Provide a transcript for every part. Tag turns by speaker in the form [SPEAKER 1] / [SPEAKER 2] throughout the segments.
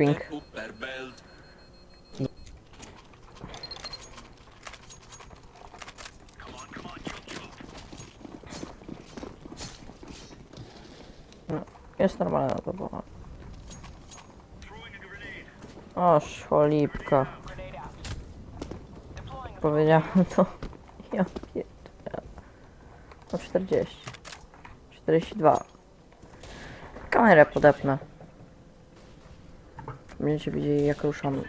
[SPEAKER 1] ping. No, jest normalna to była. O, szolipka. Powiedziałem to. Ja pierdolę. No 40. 42. Kamerę podepnę. Będziecie widzieli jak ruszam.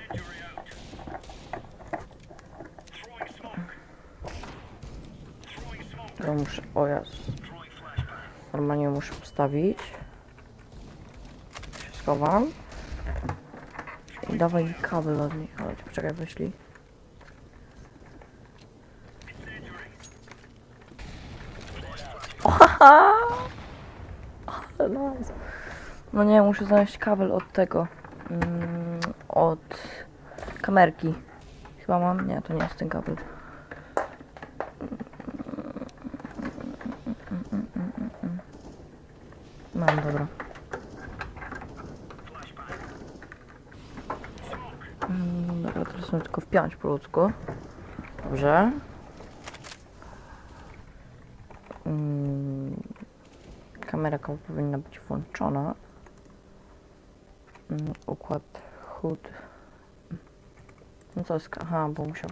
[SPEAKER 1] Ja muszę, o jas. Normalnie muszę postawić. Się Schowam. I dawaj kabel od nich, ale poczekaj. Oha! Ale. No nie, muszę znaleźć kabel od tego. Mm, od kamerki. Chyba mam? Nie, to nie jest ten kabel. Mam, dobra. Mm, Dobra, teraz muszę tylko wpiąć po ludzku. Dobrze. Mm, Kamera powinna być włączona. Mm, Układ HUD. No co jest? Aha, bo musiał